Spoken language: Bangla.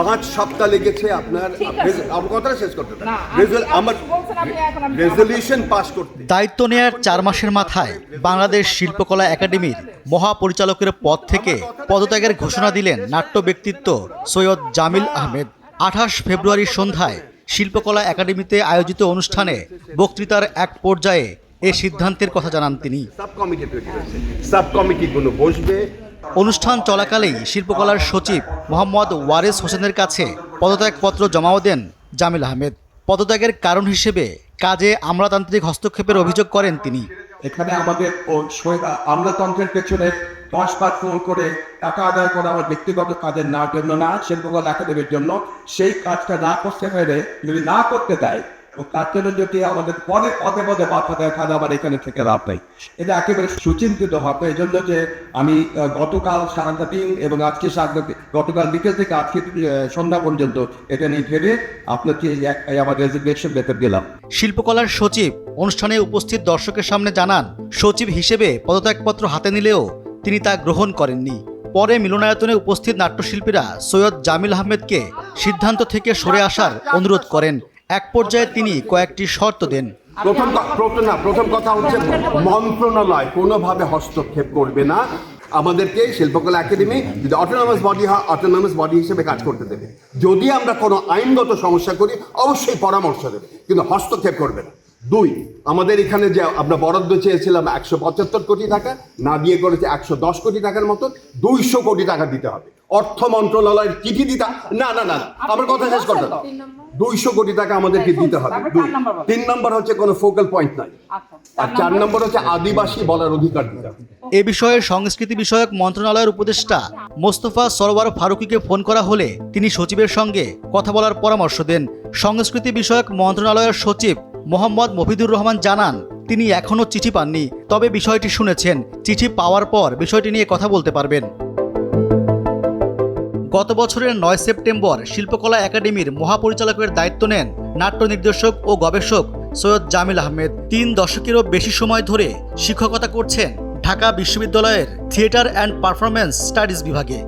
পাঁচ সপ্তাহ লেগেছে আপনার আমার কথাটা শেষ করতে আমার রেজলিউশন পাস করতে। দায়িত্ব নেয়ার চার মাসের মাথায় বাংলাদেশ শিল্পকলা একাডেমির মহাপরিচালকের পদ থেকে পদত্যাগের ঘোষণা দিলেন নাট্য ব্যক্তিত্ব সৈয়দ জামিল আহমেদ। আঠাশ ফেব্রুয়ারি সন্ধ্যায় শিল্পকলা একাডেমিতে আয়োজিত অনুষ্ঠানে বক্তৃতার এক পর্যায়ে এ সিদ্ধান্তের কথা জানান তিনি। সাব কমিটি তৈরি হয়েছে সাব কমিটিগুলো বসবে অনুষ্ঠান চলাকালেই শিল্পকলার সচিব মোহাম্মদ ওয়ারেস হোসেনের কাছে পদত্যাগপত্র জমাও দেন জামিল আহমেদ। পদত্যাগের কারণ হিসেবে কাজে আমলাতান্ত্রিক হস্তক্ষেপের অভিযোগ করেন তিনি। এখানে আমাদের আমলাতন্ত্রের পেছনে দশ ফোন করে টাকা আদায় করা আমার ব্যক্তিগত কাজের না জন্য না, শিল্পকলা একাডেমির জন্য সেই কাজটা না করতে পেরে যদি না করতে দেয় ও তার জন্য যদি আমাদের পরে পদে পদে মাথা দেয় তাহলে আমার এখানে থেকে লাভ নেই। এটা একেবারে সুচিন্তিত হবে এই জন্য যে আমি গতকাল সারাটা দিন এবং আজকে সারাটা গতকাল বিকেল থেকে আজকে সন্ধ্যা পর্যন্ত এটা নিয়ে ভেবে আপনাকে আমার রেজিগনেশন লেটার দিলাম। শিল্পকলার সচিব অনুষ্ঠানে উপস্থিত দর্শকের সামনে জানান, সচিব হিসেবে পদত্যাগপত্র হাতে নিলেও তিনি তা গ্রহণ করেননি। পরে মিলনায়তনে উপস্থিত নাট্যশিল্পীরা সৈয়দ জামিল আহমেদকে সিদ্ধান্ত থেকে সরে আসার অনুরোধ করেন। এক পর্যায়ে তিনি কয়েকটি শর্ত দেন। প্রথম প্রথম না, প্রথম কথা হচ্ছে মন্ত্রণালয় কোনোভাবে হস্তক্ষেপ করবে না। আমাদেরকে শিল্পকলা একাডেমি যদি অটোনমাস বডি হয় অটোনমাস বডি হিসেবে কাজ করতে দেবে। যদি আমরা কোনো আইনগত সমস্যা করি, অবশ্যই পরামর্শ দেবে, কিন্তু হস্তক্ষেপ করবে না। দুই, আমাদের এখানে যে আমরা বরাদ্দ চেয়েছিলাম একশো পঁচাত্তর কোটি টাকা, না দিয়ে করেছে একশো দশ কোটি টাকার মতো দুইশো কোটি টাকা দিতে হবে। অর্থ মন্ত্রণালয়ের চিঠি দিতে। না না না না, আমার কথা শেষ করতে দুইশো কোটি টাকা আমাদেরকে দিতে হবে। তিন নম্বর হচ্ছে কোনো ফোকাল পয়েন্ট নাই। আচ্ছা আর চার নম্বর হচ্ছে আদিবাসী বলার অধিকার দিতে হবে। এ বিষয়ে সংস্কৃতি বিষয়ক মন্ত্রণালয়ের উপদেষ্টা মোস্তফা সরোয়ার ফারুকিকে ফোন করা হলে তিনি সচিবের সঙ্গে কথা বলার পরামর্শ দেন। সংস্কৃতি বিষয়ক মন্ত্রণালয়ের সচিব মোহাম্মদ মফিদুর রহমান জানান তিনি এখনও চিঠি পাননি। তবে বিষয়টি শুনেছেন। চিঠি পাওয়ার পর বিষয়টি নিয়ে কথা বলতে পারবেন। গত বছরের নয় সেপ্টেম্বর শিল্পকলা একাডেমির মহাপরিচালকের দায়িত্ব নেন নাট্য নির্দেশক ও গবেষক সৈয়দ জামিল আহমেদ। তিন দশকেরও বেশি সময় ধরে শিক্ষকতা করছেন ঢাকা বিশ্ববিদ্যালয়ের থিয়েটার অ্যান্ড পারফরমেন্স স্টাডিজ বিভাগে।